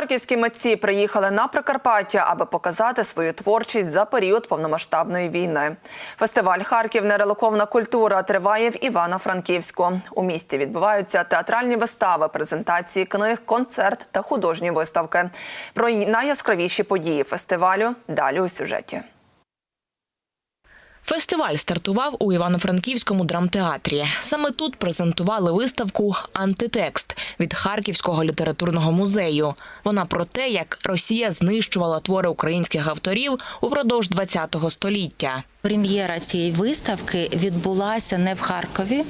Харківські митці приїхали на Прикарпаття, аби показати свою творчість за період повномасштабної війни. Фестиваль Харків нерелоковна культура триває в Івано-Франківську. У місті відбуваються театральні вистави, презентації книг, концерт та художні виставки. Про найяскравіші події фестивалю далі у сюжеті. Фестиваль стартував у Івано-Франківському драмтеатрі. Саме тут презентували виставку Антитекст від Харківського літературного музею. Вона про те, як Росія знищувала твори українських авторів упродовж ХХ століття. Прем'єра цієї виставки відбулася не в Харкові,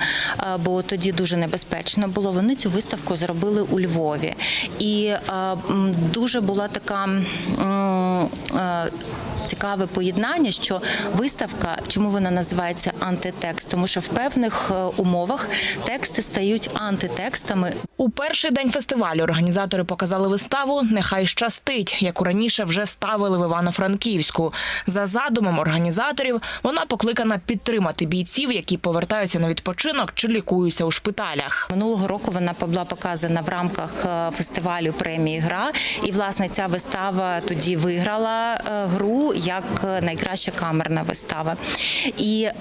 бо тоді дуже небезпечно було. Вони цю виставку зробили у Львові, і дуже була така. Цікаве поєднання, що виставка, чому вона називається антитекст, тому що в певних е, умовах тексти стають антитекстами. У перший день фестивалю організатори показали виставу Нехай щастить, яку раніше вже ставили в Івано-Франківську. За задумом організаторів вона покликана підтримати бійців, які повертаються на відпочинок чи лікуються у шпиталях. Минулого року вона була показана в рамках е, фестивалю премії Гра. І власне ця вистава тоді виграла е, гру як е, найкраща камерна вистава. І е,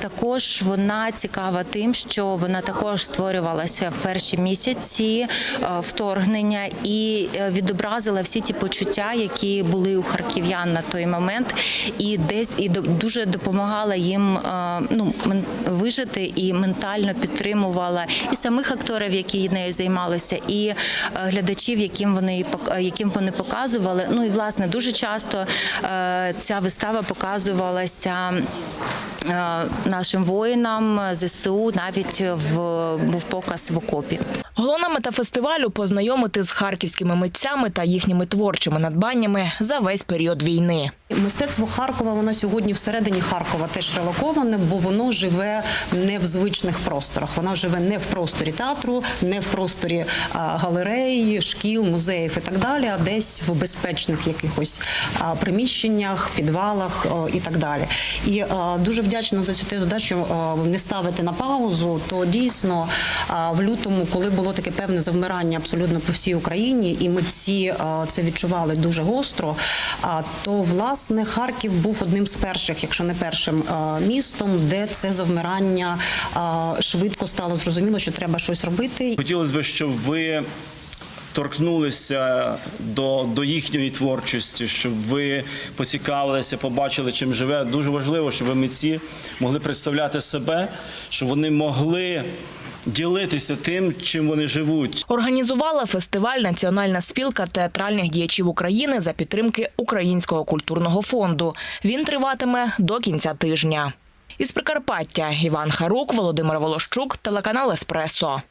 також вона цікава тим, що вона також створювалася в перші місяці е, вторгнення і е, відобразила всі ті почуття, які були у харків'ян на той момент, і десь і дуже допомагала їм ну вижити і ментально підтримувала і самих акторів, які нею займалися, і глядачів, яким вони яким вони показували. Ну і власне дуже часто ця вистава показувалася. е, Нашим воїнам ЗСУ навіть в був показ в окопі. Головна мета фестивалю познайомити з харківськими митцями та їхніми творчими надбаннями за весь період війни. Мистецтво Харкова воно сьогодні всередині Харкова теж релоковане, бо воно живе не в звичних просторах. Воно живе не в просторі театру, не в просторі а, галерей, шкіл, музеїв і так далі, а десь в безпечних якихось приміщеннях, підвалах і так далі. І дуже вдячна за цю тезу, да, що не ставити на паузу. То дійсно в лютому, коли було таке певне завмирання абсолютно по всій Україні, і митці ці це відчували дуже гостро. А то власне Харків був одним з перших, якщо не першим містом, де це завмирання швидко стало зрозуміло, що треба щось робити. Хотілося б, щоб ви торкнулися до, до їхньої творчості, щоб ви поцікавилися, побачили, чим живе. Дуже важливо, щоб митці могли представляти себе, щоб вони могли ділитися тим, чим вони живуть. Організувала фестиваль Національна спілка театральних діячів України за підтримки Українського культурного фонду. Він триватиме до кінця тижня. Із Прикарпаття Іван Харук, Володимир Волощук, телеканал Еспресо.